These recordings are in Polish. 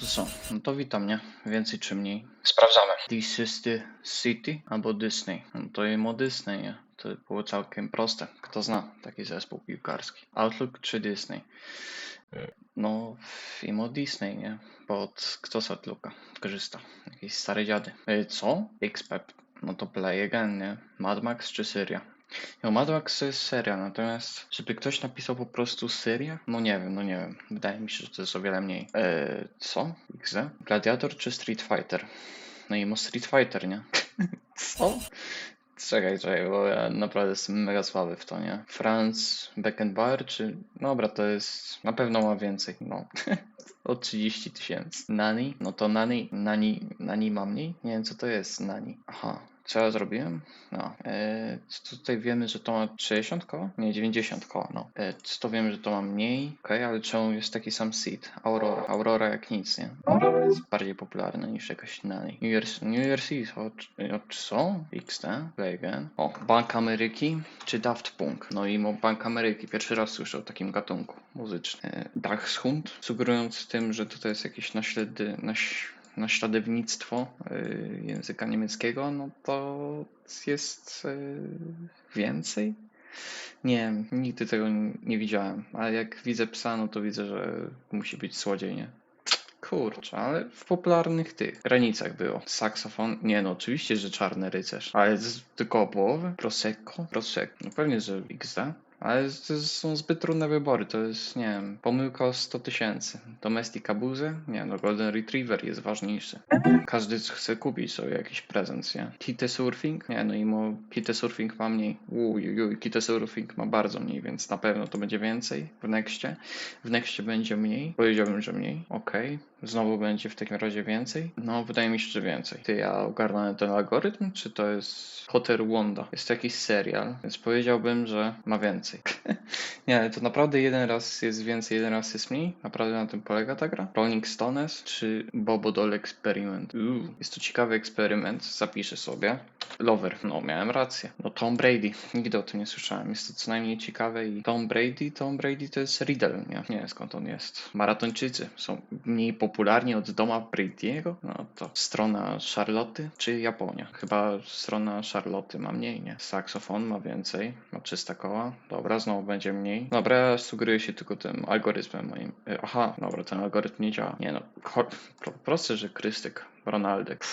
to co? No to witam, nie? Więcej czy mniej. Sprawdzamy. This is the city albo Disney. No to imo Disney, nie? To było całkiem proste. Kto zna taki zespół piłkarski? Outlook czy Disney? No, imo Disney, nie? Bo od, kto z Outlooka korzysta? Jakieś stare dziady. E, co? XPEP. No to Play Again, nie? Mad Max czy Syria? No, Mad Max to jest seria, natomiast żeby ktoś napisał po prostu serię? No nie wiem, no nie wiem. Wydaje mi się, że to jest o wiele mniej. Eee, co? XD? Gladiator czy Street Fighter? No i mo Street Fighter, nie? co? Czekaj, czekaj, bo ja naprawdę jestem mega słaby w to, nie? Franz Beckenbauer czy... Dobra, to jest... Na pewno ma więcej, no. o 30 tysięcy. Nani? No to Nani, Nani, Nani ma mniej? Nie wiem, co to jest Nani. Aha. Co ja zrobiłem? No, e, co tutaj wiemy, że to ma 60 koła? Nie, 90 koła, no. E, co to wiemy, że to ma mniej? Okej, ale czemu jest taki sam seed? Aurora. Aurora jak nic, nie? Aurora jest bardziej popularna niż jakaś Nani. New Year's, New Year's Eve, o, o, co? XT? Play again. O, Bank Ameryki czy Daft Punk? No i Bank Ameryki. Pierwszy raz słyszę o takim gatunku muzycznym. E, Dachshund, sugerując tym, że tutaj jest jakieś naślady, naś, naśladownictwo y, języka niemieckiego, no to jest y, więcej. Nie nigdy tego nie widziałem, ale jak widzę psa, no to widzę, że musi być słodziej, nie? Kurczę, ale w popularnych tych granicach było. Saksofon? Nie no, oczywiście, że Czarny Rycerz. Ale z, tylko połowę? Prosecco? Prosecco. No pewnie, że XD. Ale to są zbyt trudne wybory, to jest, nie wiem, pomyłka o 100 tysięcy. Domestic Abuse? Nie no, Golden Retriever jest ważniejszy. Każdy chce kupić sobie jakiś prezent, nie? Kite Surfing? Nie no, imo Kite Surfing ma mniej. Uj, uj, Kite Surfing ma bardzo mniej, więc na pewno to będzie więcej w Nexcie. W Nexcie będzie mniej. Powiedziałbym, że mniej. Okej. Znowu będzie w takim razie więcej? No, wydaje mi się, że więcej. Ty, ja ogarnąłem ten algorytm, czy to jest Hotel Wanda? Jest to jakiś serial, więc powiedziałbym, że ma więcej. Nie, ale to naprawdę jeden raz jest więcej, jeden raz jest mniej? Naprawdę na tym polega ta gra? Rolling Stones czy Bobo Doll Experiment? Jest to ciekawy eksperyment, zapiszę sobie. Lover, no miałem rację. No Tom Brady, nigdy o tym nie słyszałem, jest to co najmniej ciekawe i Tom Brady, Tom Brady to jest Riddle, nie? Nie skąd on jest. Maratończycy są mniej popularni od doma Brady'ego? No to strona Charlotte czy Japonia? Chyba strona Charlotte ma mniej, nie? Saksofon ma więcej, ma 300 koła. Dobra, znowu będzie mniej. Dobra, ja sugeruję się tylko tym algorytmem moim. E, Aha, dobra, ten algorytm nie działa. Nie no, proste, że Krystyk, Ronaldek.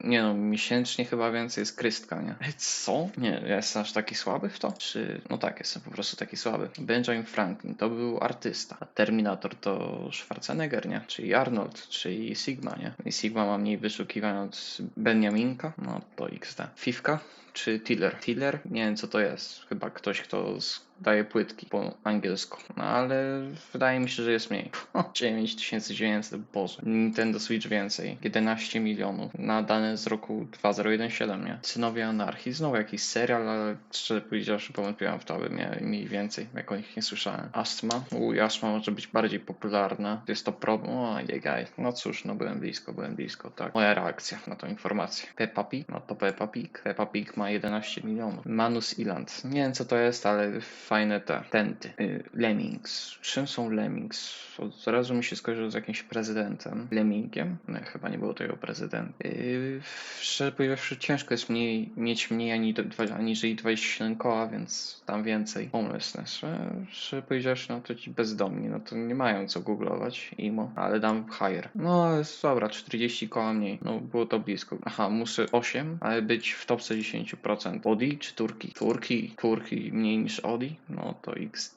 Nie no, miesięcznie chyba więcej jest krystka, nie? Co? Nie, ja jestem aż taki słaby w to? Czy... No tak, jestem po prostu taki słaby. Benjamin Franklin to był artysta, a Terminator to Schwarzenegger, nie? Czyli Arnold, czyli Sigma, nie? I Sigma ma mniej wyszukiwań od Benjaminka, no to XD. Fifka czy Tiller? Tiller? Nie wiem co to jest. Chyba ktoś, kto daje płytki po angielsku. No ale wydaje mi się, że jest mniej. 9900, boże. Nintendo Switch więcej. 11 milionów. Na dane z roku 2017, nie? Synowie Anarchii. Znowu jakiś serial, ale szczerze powiedziawszy powątpiłem w to, aby miał mniej więcej, jak o nich nie słyszałem. Astma. Uj, astma może być bardziej popularna. Jest to problem. O, jegaj. No cóż, no byłem blisko, byłem blisko, tak. Moja reakcja na tą informację. Peppa Pig? No to Peppa Pig. Peppa Pig ma 11 milionów. Manus Island. Nie wiem co to jest, ale fajne te tenty. Y, Lemmings. Czym są Lemmings? Od razu mi się skojarzyło z jakimś prezydentem. Lemmingiem? No chyba nie było tego prezydenta. Yy, powiedziawszy, ciężko jest mniej, mieć mniej ani, aniżeli 27 koła, więc tam więcej. Homelessness. Szczerze, powiedziawszy, no to ci bezdomni, no to nie mają co googlować. Imo, ale dam higher. No dobra, 40 koła mniej. No było to blisko. Aha, muszę 8, ale być w topce 10%. Odi czy Turki? Turki. Turki mniej niż Odi? No to X.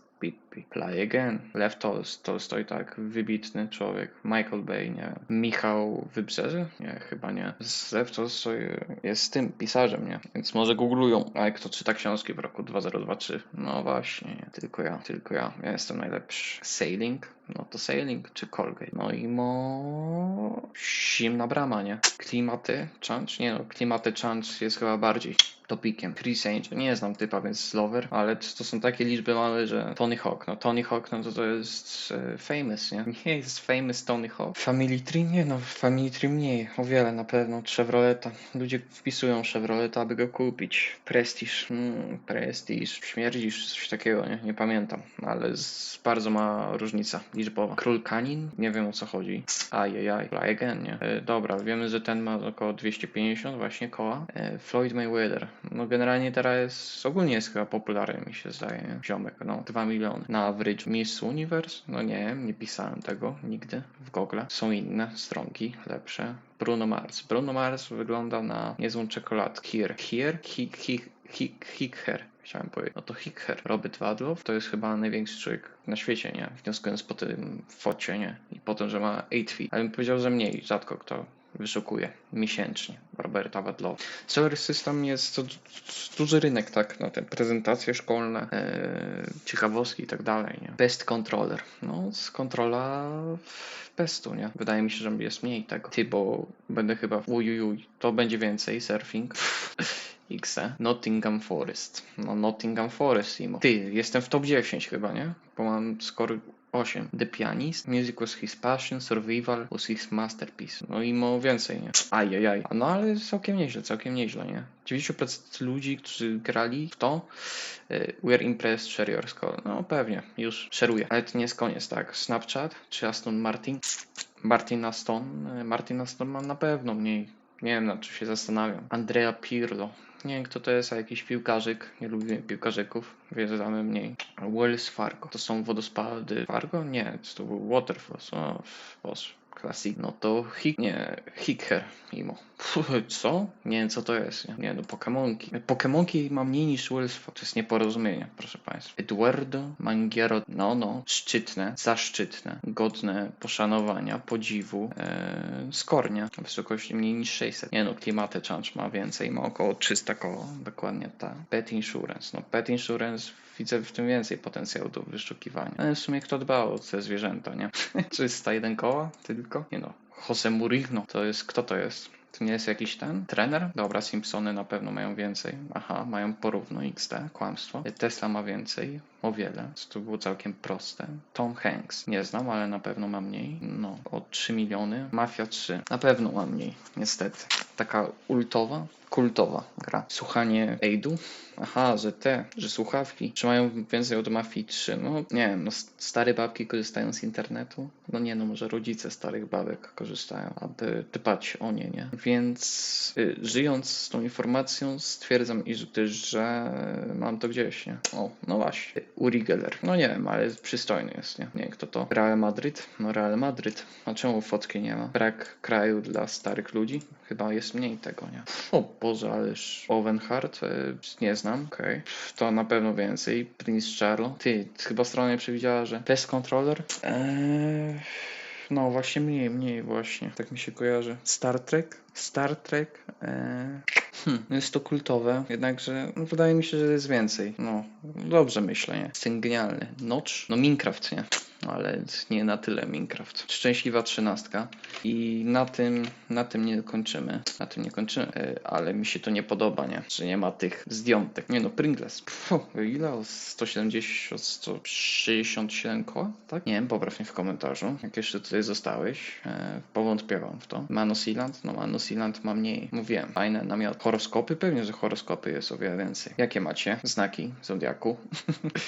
Play again. Lew Tolst, Tolstoj tak, wybitny człowiek. Michael Bay, nie. Michał Wybrzeże? Nie, chyba nie. Lew Tolstoj jest tym pisarzem, nie? Więc może googlują. A kto czyta książki w roku 2023? No właśnie, nie. tylko ja, tylko ja. Ja jestem najlepszy. Sailing? No to Sailing czy Colgate? No i mo... Zimna brama, nie? Klimaty Change? Nie no, klimaty Change jest chyba bardziej topikiem. Chris Angel, nie znam typa, więc Slover, ale to są takie liczby małe, że Tony Hawk, No Tony Hawk, no to to jest e, famous, nie? Nie jest famous Tony Hawk. Family Tree? Nie no, Family Tree mniej. O wiele na pewno. Chevroleta. Ludzie wpisują Chevroleta, aby go kupić. Prestige. Mm, Prestige. Śmierdzisz, coś takiego, nie? Nie pamiętam. Ale z, bardzo ma różnica liczbowa. Król Kanin? Nie wiem o co chodzi. Ajajaj. Fly again, nie? E, dobra, wiemy, że ten ma około 250 właśnie koła. E, Floyd Mayweather. No generalnie teraz jest, ogólnie jest chyba popularny, mi się zdaje, nie? Ziomek, no 2 miliony. Na average Miss Universe? No nie nie pisałem tego nigdy w Google. Są inne stronki, lepsze. Bruno Mars. Bruno Mars wygląda na niezłą czekoladę. Here. Here? Hik, hik, hik, hikher. Chciałem powiedzieć. No to Hikher. Robert Wadlow to jest chyba największy człowiek na świecie, nie? Wnioskując po tym focie, nie? I po tym, że ma 8 feet. Ale bym powiedział, że mniej. Rzadko kto wyszukuje miesięcznie Roberta Wadlowa. Solar System jest to duży rynek, tak, na te prezentacje szkolne, e, ciekawostki i tak dalej, nie? Best Controller. No, z kontrola bestu, nie? Wydaje mi się, że jest mniej tego. Ty, bo będę chyba ujujuj, to będzie więcej, surfing. XE. Nottingham Forest. No Nottingham Forest, Imo. Ty, jestem w top 10 chyba, nie? Bo mam score 8. The Pianist. Music was his passion, survival was his masterpiece. No i mo więcej, nie? Ajajaj. No ale całkiem nieźle, całkiem nieźle, nie? 90% ludzi, którzy grali w to, y, we're impressed, share your score. No pewnie, już szeruję. Ale to nie jest koniec, tak? Snapchat czy Aston Martin? Martin Aston. y, Martin Aston ma na pewno mniej. Nie wiem, nad czym się zastanawiam. Andrea Pirlo. Nie wiem, kto to jest, a jakiś piłkarzyk. Nie lubię piłkarzyków, więc damy mniej. Wells Fargo. To są wodospady Fargo? Nie, to był Waterfalls. O, boże. Classic. No to Hik... Nie, Hikher Imo. Puh, Co? Nie wiem, co to jest. Nie, nie no, Pokemonki. Pokemonki ma mniej niż Wells Fargo. To jest nieporozumienie, proszę Państwa. Eduardo Mangiero. No, no. Szczytne, zaszczytne, godne poszanowania, podziwu. E, skornia. Wysokości mniej niż 600. Nie no, Klimaty Change ma więcej. Ma około 300 koło. Dokładnie tak. Pet Insurance. No, Pet Insurance widzę w tym więcej potencjału do wyszukiwania. Ale w sumie kto dba o te zwierzęta, nie? 301 koła tylko? Nie no. Jose Mourinho, to jest, kto to jest? To nie jest jakiś ten? Trener? Dobra, Simpsony na pewno mają więcej. Aha, mają porówno XD, kłamstwo. Tesla ma więcej, o wiele. To było całkiem proste. Tom Hanks, nie znam, ale na pewno ma mniej. No, o 3 miliony. Mafia 3, na pewno ma mniej, niestety. Taka ultowa, kultowa gra. Słuchanie Aidu? Aha, że te, że słuchawki trzymają więcej od Mafii 3. No nie wiem, no stare babki korzystają z internetu. No nie no, może rodzice starych babek korzystają, aby dbać o nie, nie? Więc y, żyjąc z tą informacją stwierdzam, iż też, że mam to gdzieś, nie? O, no właśnie. Uri Geller. No nie wiem, ale przystojny jest, nie? Nie kto to. Real Madryt? No Real Madryt. A czemu fotki nie ma? Brak kraju dla starych ludzi? Chyba jest mniej tego, nie? O Boże, ależ Owenhart? E, nie znam, okej. To na pewno więcej. Prince Charles. Ty, chyba strona nie przewidziała, że Best Controller? Eee... No właśnie mniej, mniej właśnie. Tak mi się kojarzy. Star Trek? Star Trek? Eee... Hmm, jest to kultowe, jednakże no, wydaje mi się, że jest więcej. No, dobrze myślę, nie? Jest ten genialny. Notch? No Minecraft, nie? Ale nie na tyle Minecraft. Szczęśliwa trzynastka. I na tym, na tym nie kończymy. Na tym nie kończymy, e, ale mi się to nie podoba, nie? Że nie ma tych zdjątek. Nie no, Pringles. Pfu, ile? O 170, o 167 koła? Tak? Nie wiem, popraw mnie w komentarzu. Jak jeszcze tutaj zostałeś, e, powątpiewam w to. Mano Sealand? No Mano Sealand ma mniej. Mówiłem, fajne namiot. Horoskopy? Pewnie, że horoskopy jest o wiele więcej. Jakie macie znaki zodiaku?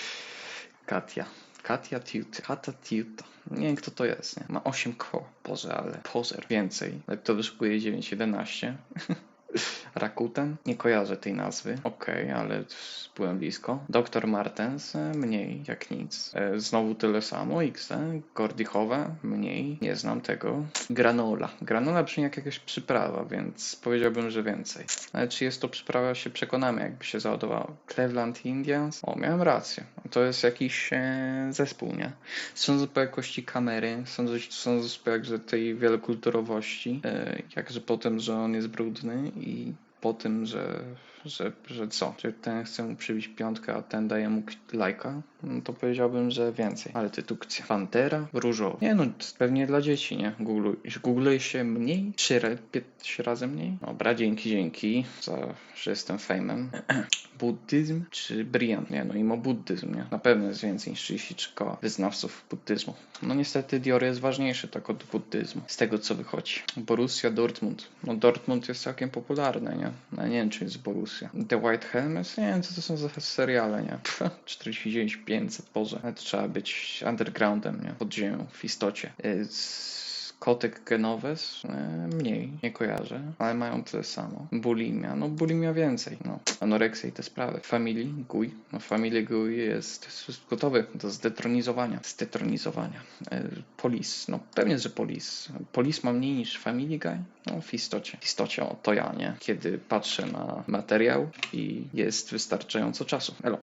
Katia. Katia Tiut. Kata Tiuta. Nie wiem kto to jest, nie? Ma 8 koła. Boże, ale pozer. Więcej. Jak to wyszukuje 911. Rakuten? Nie kojarzę tej nazwy. Okej, ale byłem blisko. Dr. Martens? e, Mniej, jak nic. E, Znowu tyle samo. X. Gordichowe? Mniej. Nie znam tego. Granola. Granola brzmi jak jakaś przyprawa, więc powiedziałbym, że więcej. Ale czy jest to przyprawa, się przekonamy, jakby się załadowało. Cleveland Indians? O, miałem rację. To jest jakiś e, zespół, nie? Sądzę po jakości kamery, sądzę, sądzę po jakże tej wielokulturowości, e, jakże po tym, że on jest brudny i po tym, że że, że co? Że ten chce mu przybić piątkę, a ten daje mu lajka? No to powiedziałbym, że więcej. Ale dedukcja. Pantera, różowo. Nie no, pewnie dla dzieci, nie? Google, googluje się mniej? Trzy, razy mniej? Dobra, dzięki, dzięki za, że jestem fejmem. Buddyzm czy Brian? Nie no, imo buddyzm, nie? Na pewno jest więcej niż 33 koła wyznawców buddyzmu. No niestety Dior jest ważniejszy tak od buddyzmu. Z tego co wychodzi. Borussia Dortmund. No Dortmund jest całkiem popularny, nie? No nie wiem czy jest Borussia. The White Helmets? Nie wiem co to są za seriale, nie? Pff, 49 500, boże. Ale trzeba być undergroundem, nie? Pod ziemią, w istocie. Y, z- Kotek Genoves? E, mniej, nie kojarzę, ale mają tyle samo. Bulimia, no bulimia więcej, no. Anoreksja i te sprawy. Family Guy, no Family Guy jest, gotowy do zdetronizowania. Zdetronizowania. E, Police, no pewnie, że Police. Police ma mniej niż Family Guy? No w istocie. W istocie, o, to ja, nie? Kiedy patrzę na materiał i jest wystarczająco czasu. Elo.